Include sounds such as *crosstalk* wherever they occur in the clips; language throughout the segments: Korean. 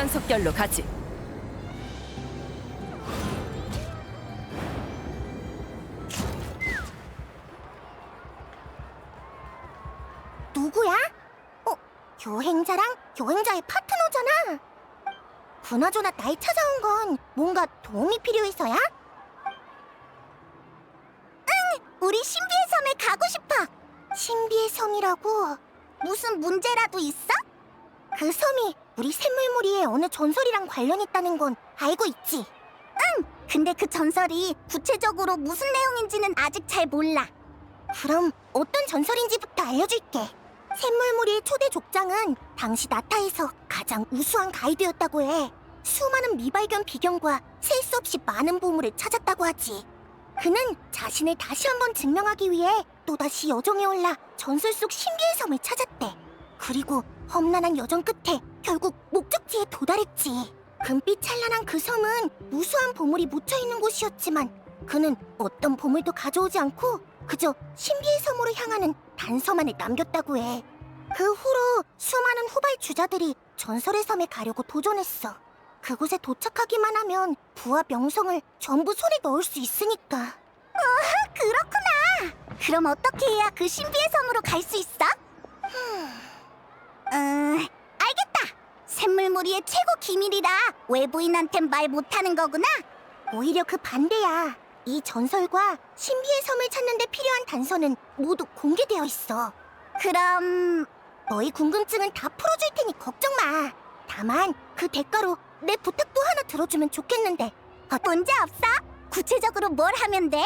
속전속결로 가지. 누구야? 어, 여행자랑 여행자의 파트너잖아. 그나저나 날 찾아온 건 뭔가 도움이 필요해서야? 응, 우리 신비의 섬에 가고 싶어. 신비의 섬이라고? 무슨 문제라도 있어? 그 섬이 우리 샘물무리의 어느 전설이랑 관련 있다는 건 알고 있지? 응, 근데 그 전설이 구체적으로 무슨 내용인지는 아직 잘 몰라. 그럼 어떤 전설인지부터 알려줄게. 샘물무리의 초대 족장은 당시 나타에서 가장 우수한 가이드였다고 해. 수많은 미발견 비견과 셀 수 없이 많은 보물을 찾았다고 하지. 그는 자신을 다시 한번 증명하기 위해 또다시 여정에 올라 전설 속 신비의 섬을 찾았대. 그리고 험난한 여정 끝에 결국 목적지에 도달했지. 금빛 찬란한 그 섬은 무수한 보물이 묻혀 있는 곳이었지만 그는 어떤 보물도 가져오지 않고 그저 신비의 섬으로 향하는 단서만을 남겼다고 해. 그 후로 수많은 후발 주자들이 전설의 섬에 가려고 도전했어. 그곳에 도착하기만 하면 부와 명성을 전부 손에 넣을 수 있으니까. 어, 그렇구나. 그럼 어떻게 해야 그 신비의 섬으로 갈 수 있어? 음, 알겠다. 샘물무리의 최고 기밀이라 외부인한텐 말 못하는 거구나. 오히려 그 반대야. 이 전설과 신비의 섬을 찾는데 필요한 단서는 모두 공개되어 있어. 그럼 너희 궁금증은 다 풀어줄 테니 걱정 마. 다만 그 대가로 내 부탁도 하나 들어주면 좋겠는데. 어, 문제 없어? 구체적으로 뭘 하면 돼?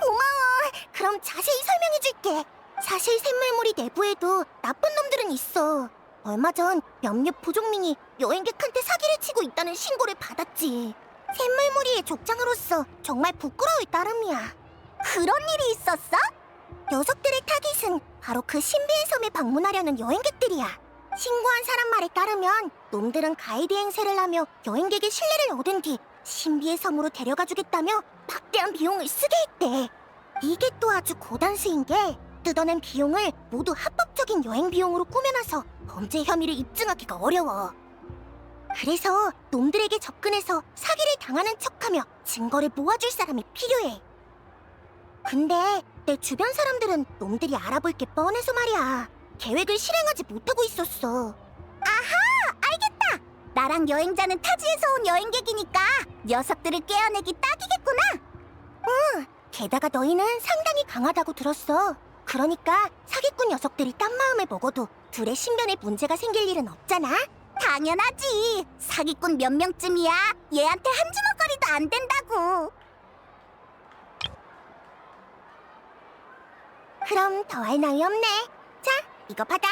고마워. 그럼 자세히 설명해줄게. 사실 샘물무리 내부에도 나쁜 놈들은 있어. 얼마 전 몇몇 부족민이 여행객한테 사기를 치고 있다는 신고를 받았지. 샘물무리의 족장으로서 정말 부끄러울 따름이야. 그런 일이 있었어? 녀석들의 타깃은 바로 그 신비의 섬에 방문하려는 여행객들이야. 신고한 사람 말에 따르면 놈들은 가이드 행세를 하며 여행객의 신뢰를 얻은 뒤 신비의 섬으로 데려가 주겠다며 막대한 비용을 쓰게 했대. 이게 또 아주 고단수인 게 뜯어낸 비용을 모두 합법적인 여행 비용으로 꾸며놔서 범죄 혐의를 입증하기가 어려워. 그래서 놈들에게 접근해서 사기를 당하는 척하며 증거를 모아줄 사람이 필요해. 근데 내 주변 사람들은 놈들이 알아볼 게 뻔해서 말이야. 계획을 실행하지 못하고 있었어. 아하! 알겠다! 나랑 여행자는 타지에서 온 여행객이니까 녀석들을 깨어내기 딱이겠구나! 응! 게다가 너희는 상당히 강하다고 들었어. 그러니까 사기꾼 녀석들이 딴 마음을 먹어도 둘의 신변에 문제가 생길 일은 없잖아? 당연하지! 사기꾼 몇 명쯤이야? 얘한테 한 주먹거리도 안 된다고! 그럼 더할 나위 없네. 자, 이거 받아.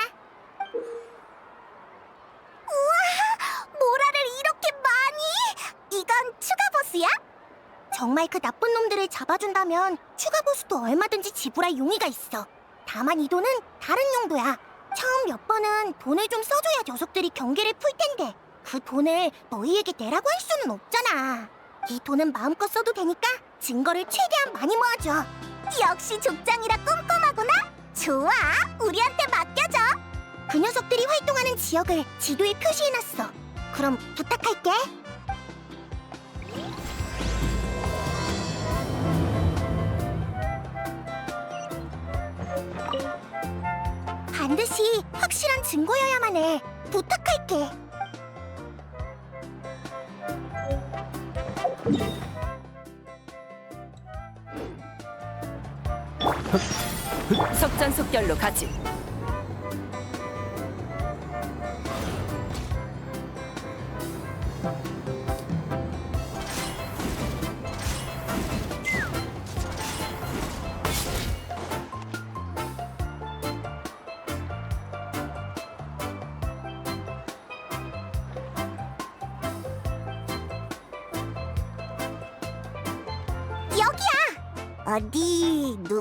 우와, 모라를 이렇게 많이! 이건 추가 보스야? 정말 그 나쁜 놈들을 잡아준다면 추가 보수도 얼마든지 지불할 용의가 있어. 다만 이 돈은 다른 용도야. 처음 몇 번은 돈을 좀 써줘야 녀석들이 경계를 풀 텐데 그 돈을 너희에게 내라고 할 수는 없잖아. 이 돈은 마음껏 써도 되니까 증거를 최대한 많이 모아줘. 역시 족장이라 꼼꼼하구나. 좋아, 우리한테 맡겨줘. 그 녀석들이 활동하는 지역을 지도에 표시해놨어. 그럼 부탁할게. 반드시 확실한 증거여야만 해. 부탁할게. 속전속결로 가지.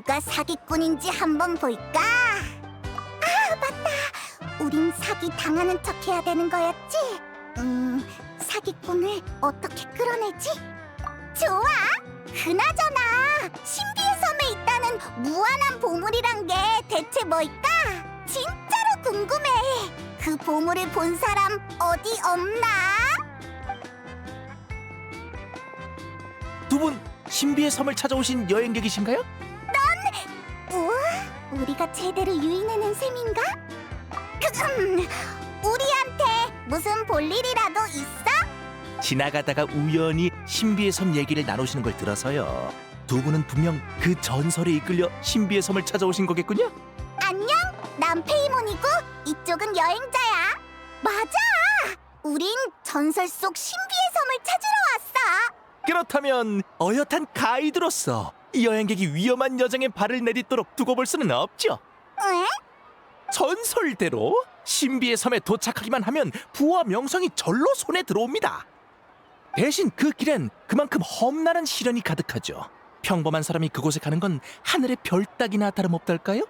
누가 사기꾼인지 한번 볼까? 아 맞다. 우린 사기 당하는 척 해야 되는 거였지. 음, 사기꾼을 어떻게 끌어내지? 좋아. 그나저나 신비의 섬에 있다는 무한한 보물이란 게 대체 뭘까? 진짜로 궁금해. 그 보물을 본 사람 어디 없나? 두 분 신비의 섬을 찾아오신 여행객이신가요? 우리가 제대로 유인해낸 셈인가? 그, 우리한테 무슨 볼일이라도 있어? 지나가다가 우연히 신비의 섬 얘기를 나누시는 걸 들어서요. 두 분은 분명 그 전설에 이끌려 신비의 섬을 찾아오신 거겠군요. 안녕, 난 페이몬이고 이쪽은 여행자야. 맞아, 우린 전설 속 신비의 섬을 찾으러 왔어. 그렇다면 어엿한 가이드로서 이 여행객이 위험한 여정에 발을 내딛도록 두고 볼 수는 없죠. 에? 전설대로 신비의 섬에 도착하기만 하면 부와 명성이 절로 손에 들어옵니다. 대신 그 길엔 그만큼 험난한 시련이 가득하죠. 평범한 사람이 그곳에 가는 건 하늘의 별 따기나 다름없달까요?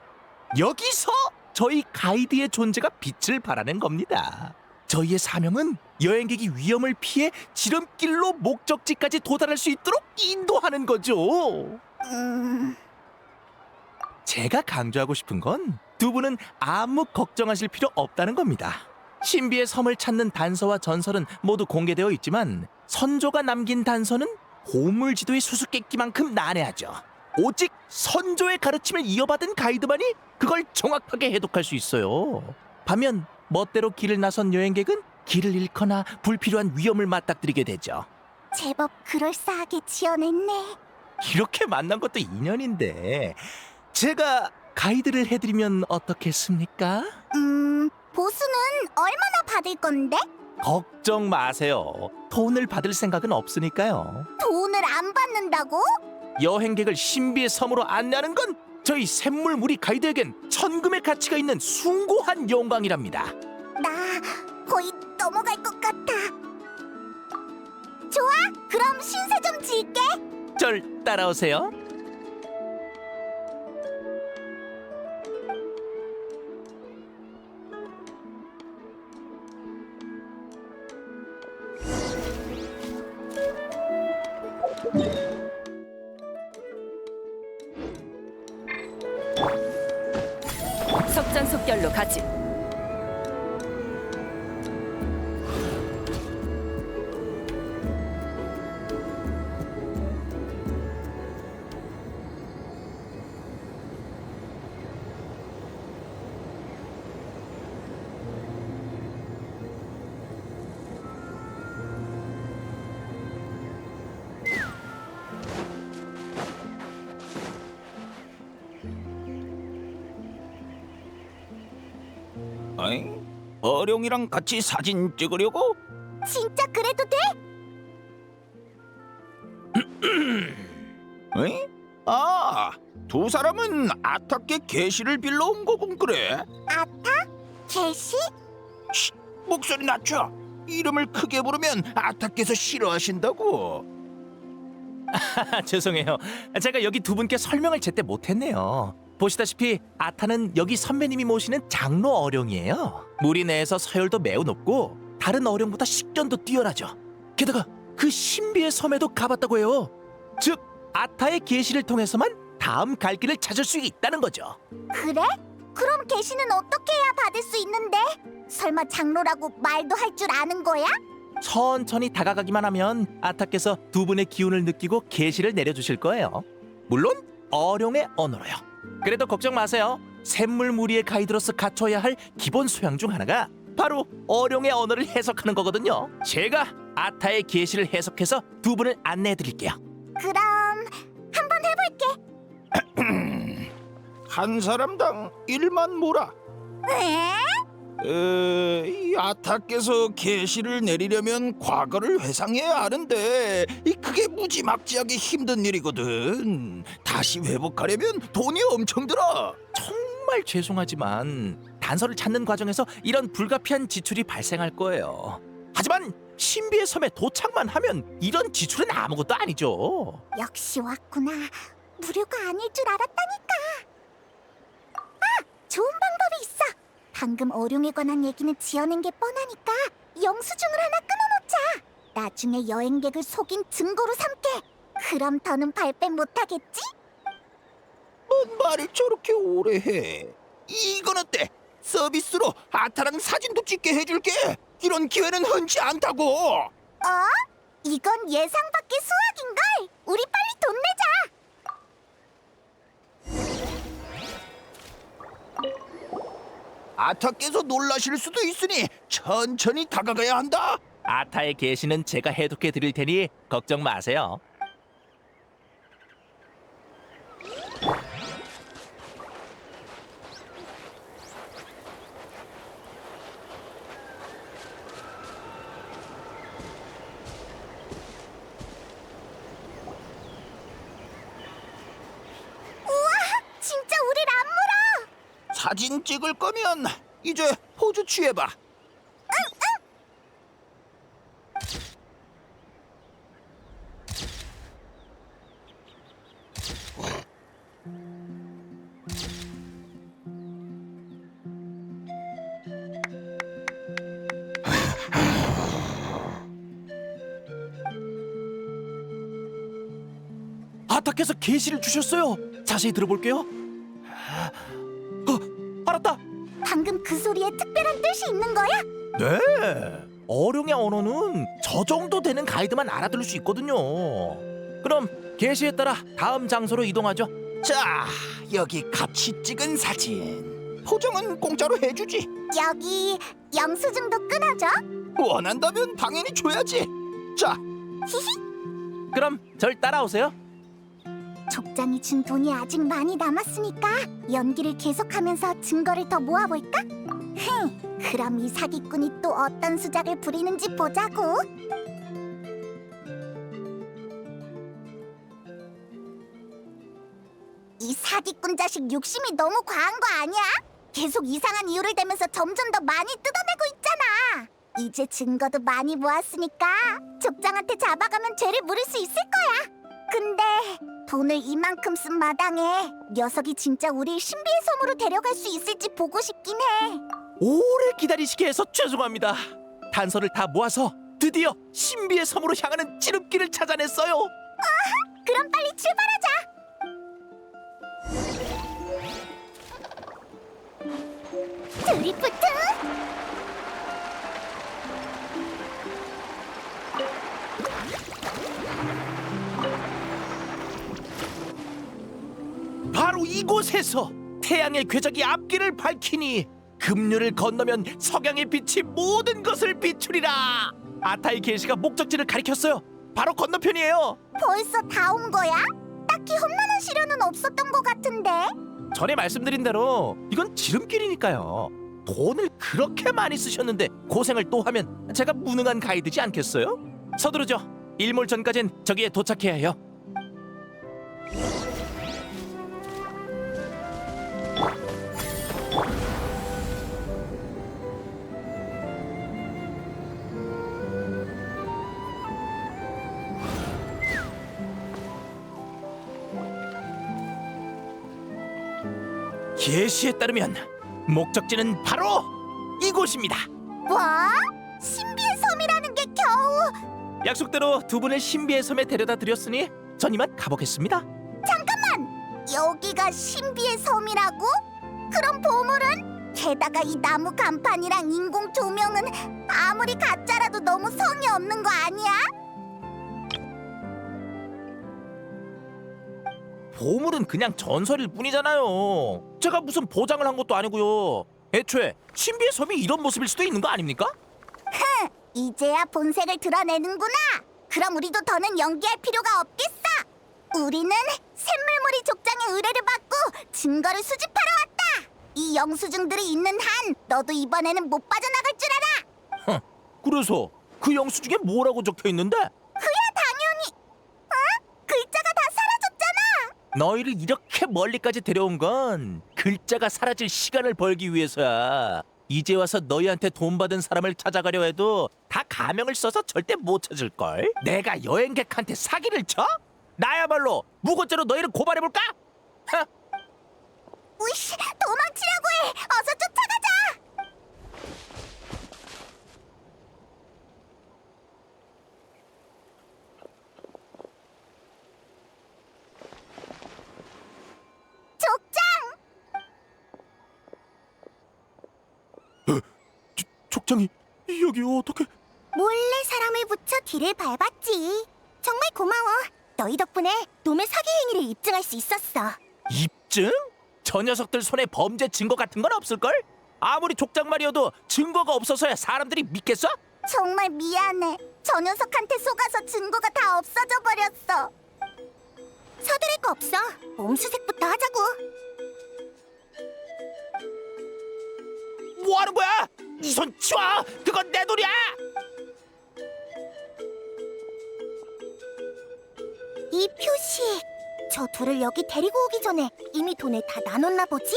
여기서 저희 가이드의 존재가 빛을 발하는 겁니다. 저희의 사명은 여행객이 위험을 피해 지름길로 목적지까지 도달할 수 있도록 인도하는 거죠. 음, 제가 강조하고 싶은 건 두 분은 아무 걱정하실 필요 없다는 겁니다. 신비의 섬을 찾는 단서와 전설은 모두 공개되어 있지만 선조가 남긴 단서는 보물지도의 수수께끼만큼 난해하죠. 오직 선조의 가르침을 이어받은 가이드만이 그걸 정확하게 해독할 수 있어요. 반면 멋대로 길을 나선 여행객은 길을 잃거나 불필요한 위험을 맞닥뜨리게 되죠. 제법 그럴싸하게 지어냈네. 이렇게 만난 것도 인연인데 제가 가이드를 해드리면 어떻겠습니까? 음, 보수는 얼마나 받을 건데? 걱정 마세요. 돈을 받을 생각은 없으니까요. 돈을 안 받는다고? 여행객을 신비의 섬으로 안내하는 건 저희 샘물 무리 가이드에겐 천금의 가치가 있는 숭고한 영광이랍니다. 나 거의 넘어갈 것 같아. 좋아, 그럼 신세 좀 질게. 절 따라오세요. 속전속결로 가지. 어룡이랑 같이 사진 찍으려고? 진짜 그래도 돼? *clears throat* 어이? 아, 두 사람은 아타께 계시를 빌러 온 거군 그래. 아타? 개시? 쉿, 목소리 낮춰. 이름을 크게 부르면 아타께서 싫어하신다고. 아, *laughs* 죄송해요. 제가 여기 두 분께 설명을 제때 못했네요. 보시다시피 아타는 여기 선배님이 모시는 장로 어룡이에요. 무리 내에서 서열도 매우 높고 다른 어룡보다 식견도 뛰어나죠. 게다가 그 신비의 섬에도 가봤다고 해요. 즉 아타의 계시를 통해서만 다음 갈 길을 찾을 수 있다는 거죠. 그래? 그럼 개시는 어떻게 해야 받을 수 있는데? 설마 장로라고 말도 할 줄 아는 거야? 천천히 다가가기만 하면 아타께서 두 분의 기운을 느끼고 계시를 내려주실 거예요. 물론 어룡의 언어로요. 그래도 걱정 마세요. 샘물 무리의 가이드로서 갖춰야 할 기본 소양 중 하나가 바로 어룡의 언어를 해석하는 거거든요. 제가 아타의 계시를 해석해서 두 분을 안내해 드릴게요. 그럼 한번 해볼게. *clears throat* 한 사람당 일만 모라. 에? 에, 이 아타께서 계시를 내리려면 과거를 회상해야 하는데 이 그게 무지막지하게 힘든 일이거든. 다시 회복하려면 돈이 엄청 들어. 정말 죄송하지만 단서를 찾는 과정에서 이런 불가피한 지출이 발생할 거예요. 하지만 신비의 섬에 도착만 하면 이런 지출은 아무것도 아니죠. 역시 왔구나. 무료가 아닐 줄 알았다니까. 아, 좋은 방법이 있어. 방금 어룡에 관한 얘기는 지어낸 게 뻔하니까 영수증을 하나 끊어놓자. 나중에 여행객을 속인 증거로 삼게. 그럼 더는 발뺌 못하겠지? 뭔 말을 저렇게 오래 해? 이건 어때? 서비스로 아타랑 사진도 찍게 해줄게. 이런 기회는 흔치 않다고. 어? 이건 예상 밖의 수확인걸. 우리 빨리 돈 내자. 아타께서 놀라실 수도 있으니 천천히 다가가야 한다. 아타의 계시는 제가 해독해 드릴 테니 걱정 마세요. 우와, 진짜 우릴 안 물어. 찍을 거면 이제 포즈 취해봐. 아타께서 계시를 주셨어요. 자세히 들어볼게요. 뜻이 있는 거야? 네. 어룡의 언어는 저 정도 되는 가이드만 알아들을 수 있거든요. 그럼 계시에 따라 다음 장소로 이동하죠. 자, 여기 같이 찍은 사진. 포장은 공짜로 해주지. 여기 영수증도 끊어줘. 원한다면 당연히 줘야지. 자, 그럼 절 따라오세요. 족장이 준 돈이 아직 많이 남았으니까 연기를 계속하면서 증거를 더 모아볼까? 흥, 그럼 이 사기꾼이 또 어떤 수작을 부리는지 보자고. 이 사기꾼 자식 욕심이 너무 과한 거 아니야? 계속 이상한 이유를 대면서 점점 더 많이 뜯어내고 있잖아. 이제 증거도 많이 모았으니까 족장한테 잡아가면 죄를 물을 수 있을 거야. 근데 돈을 이만큼 쓴 마당에 녀석이 진짜 우릴 신비의 섬으로 데려갈 수 있을지 보고 싶긴 해. 오래 기다리시게 해서 죄송합니다. 단서를 다 모아서 드디어 신비의 섬으로 향하는 지름길을 찾아냈어요. 그럼 빨리 출발하자. 드리프트! 바로 이곳에서 태양의 궤적이 앞길을 밝히니 급류를 건너면 석양의 빛이 모든 것을 비추리라. 아타의 계시가 목적지를 가리켰어요. 바로 건너편이에요. 벌써 다 온 거야? 딱히 험난한 시련은 없었던 것 같은데. 전에 말씀드린 대로 이건 지름길이니까요. 돈을 그렇게 많이 쓰셨는데 고생을 또 하면 제가 무능한 가이드지 않겠어요? 서두르죠. 일몰 전까진 저기에 도착해야 해요. 계시에 따르면 목적지는 바로 이곳입니다. 뭐? 신비의 섬이라는 게 겨우 약속대로 두 분을 신비의 섬에 데려다 드렸으니 전 이만 가보겠습니다. 여기가 신비의 섬이라고? 그럼 보물은? 게다가 이 나무 간판이랑 인공 조명은 아무리 가짜라도 너무 성의 없는 거 아니야? 보물은 그냥 전설일 뿐이잖아요. 제가 무슨 보장을 한 것도 아니고요. 애초에 신비의 섬이 이런 모습일 수도 있는 거 아닙니까? 이제야 본색을 드러내는구나. 그럼 우리도 더는 연기할 필요가 없겠어. 우리는 샘물무리 족장의 의뢰를 받고 증거를 수집하러 왔다. 이 영수증들이 있는 한 너도 이번에는 못 빠져나갈 줄 알아. 그래서 그 영수증에 뭐라고 적혀 있는데? 너희를 이렇게 멀리까지 데려온 건 글자가 사라질 시간을 벌기 위해서야. 이제 와서 너희한테 돈 받은 사람을 찾아가려 해도 다 가명을 써서 절대 못 찾을 걸. 내가 여행객한테 사기를 쳐? 나야말로 무고죄로 너희를 고발해볼까? 하, 우이씨, 도망치려고 해. 어서 쫓아가자. 족장! 족장이 여기 어떻게? 몰래 사람을 붙여 뒤를 밟았지. 정말 고마워. 너희 덕분에 놈의 사기 행위를 입증할 수 있었어. 입증? 저 녀석들 손에 범죄 증거 같은 건 없을걸? 아무리 족장 말이어도 증거가 없어서야 사람들이 믿겠어? 정말 미안해. 저 녀석한테 속아서 증거가 다 없어져 버렸어. 서두를 거 없어. 몸 수색부터 하자고. 뭐 하는 거야? 이 손 치워! 그건 내 돈이야! 이 표식. 저 둘을 여기 데리고 오기 전에 이미 돈을 다 나눴나 보지?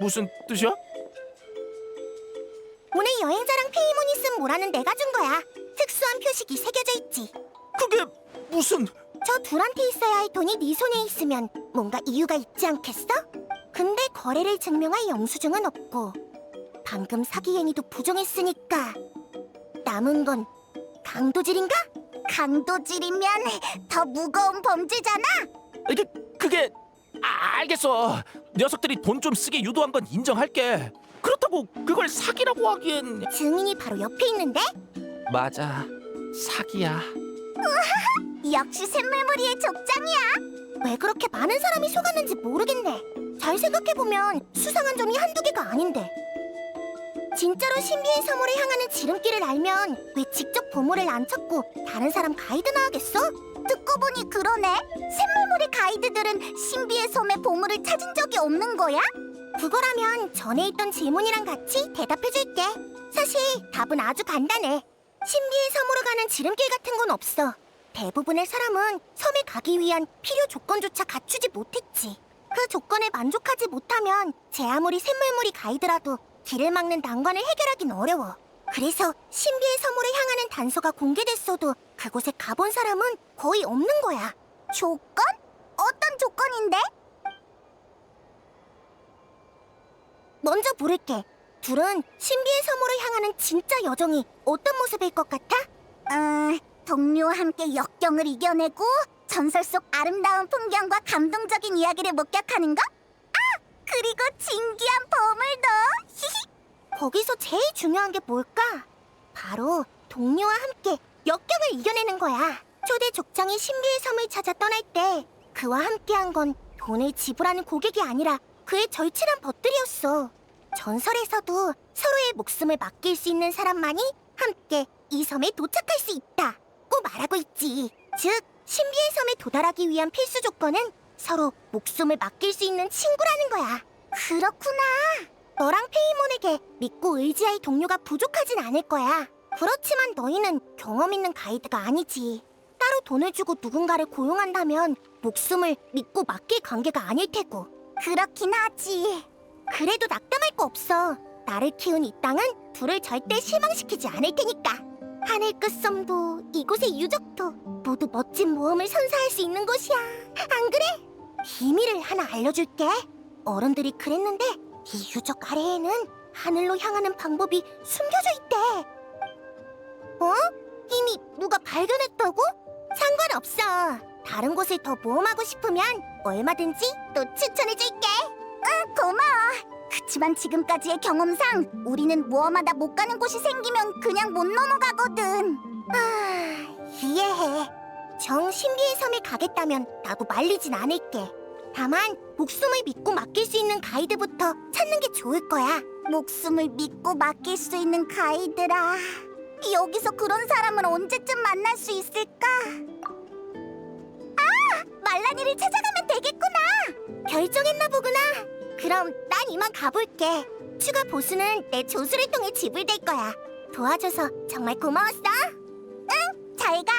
무슨 뜻이야? 오늘 여행자랑 페이몬이 쓴 모라는 내가 준 거야. 특수한 표식이 새겨져 있지. 그게 무슨... 저 둘한테 있어야 할 돈이 네 손에 있으면 뭔가 이유가 있지 않겠어? 근데 거래를 증명할 영수증은 없고 방금 사기 행위도 부정했으니까 남은 건 강도질인가? 강도질이면 더 무거운 범죄잖아. 이게 그게 아, 알겠어. 녀석들이 돈 좀 쓰게 유도한 건 인정할게. 그렇다고 그걸 사기라고 하기엔 증인이 바로 옆에 있는데 맞아. 사기야. *laughs* 역시 샘물무리의 족장이야. 왜 그렇게 많은 사람이 속았는지 모르겠네. 잘 생각해보면 수상한 점이 한두 개가 아닌데. 진짜로 신비의 섬으로 향하는 지름길을 알면 왜 직접 보물을 안 찾고 다른 사람 가이드나 하겠어? 듣고 보니 그러네. 샘물무리 가이드들은 신비의 섬의 보물을 찾은 적이 없는 거야? 그거라면 전에 있던 질문이랑 같이 대답해줄게. 사실 답은 아주 간단해. 신비의 섬으로 가는 지름길 같은 건 없어. 대부분의 사람은 섬에 가기 위한 필요 조건조차 갖추지 못했지. 그 조건에 만족하지 못하면 제 아무리 샘물물이 가이드라도 길을 막는 난관을 해결하긴 어려워. 그래서 신비의 섬으로 향하는 단서가 공개됐어도 그곳에 가본 사람은 거의 없는 거야. 조건? 어떤 조건인데? 먼저 물을게. 둘은 신비의 섬으로 향하는 진짜 여정이 어떤 모습일 것 같아? 음, 동료와 함께 역경을 이겨내고 전설 속 아름다운 풍경과 감동적인 이야기를 목격하는 것? 아, 그리고 진기한 보물도. *laughs* 히히. 거기서 제일 중요한 게 뭘까? 바로 동료와 함께 역경을 이겨내는 거야. 초대 족장이 신비의 섬을 찾아 떠날 때 그와 함께한 건 돈을 지불하는 고객이 아니라 그의 절친한 벗들이었어. 전설에서도 서로의 목숨을 맡길 수 있는 사람만이 함께 이 섬에 도착할 수 있다고 말하고 있지. 즉, 신비의 섬에 도달하기 위한 필수 조건은 서로 목숨을 맡길 수 있는 친구라는 거야. 그렇구나. 너랑 페이몬에게 믿고 의지할 동료가 부족하진 않을 거야. 그렇지만 너희는 경험 있는 가이드가 아니지. 따로 돈을 주고 누군가를 고용한다면 목숨을 믿고 맡길 관계가 아닐 테고. 그렇긴 하지. 그래도 낙담할 거 없어. 나를 키운 이 땅은 둘을 절대 실망시키지 않을 테니까. 하늘 끝 섬도 이곳의 유적도 모두 멋진 모험을 선사할 수 있는 곳이야. 안 그래? 비밀을 하나 알려줄게. 어른들이 그랬는데 이 유적 아래에는 하늘로 향하는 방법이 숨겨져 있대. 어? 이미 누가 발견했다고? 상관없어. 다른 곳을 더 모험하고 싶으면 얼마든지 또 추천해줄게. 응, 고마워. 그치만 지금까지의 경험상 우리는 모험하다 못 가는 곳이 생기면 그냥 못 넘어가거든. 아, 이해해. 정 신비의 섬에 가겠다면 나도 말리진 않을게. 다만 목숨을 믿고 맡길 수 있는 가이드부터 찾는 게 좋을 거야. 목숨을 믿고 맡길 수 있는 가이드라. 여기서 그런 사람을 언제쯤 만날 수 있을까? 아, 말라니를 찾아가면 되겠구나. 결정했나 보구나. 그럼 난 이만 가볼게. 추가 보수는 내 조수를 통해 지불될 거야. 도와줘서 정말 고마웠어. 응, 잘 가.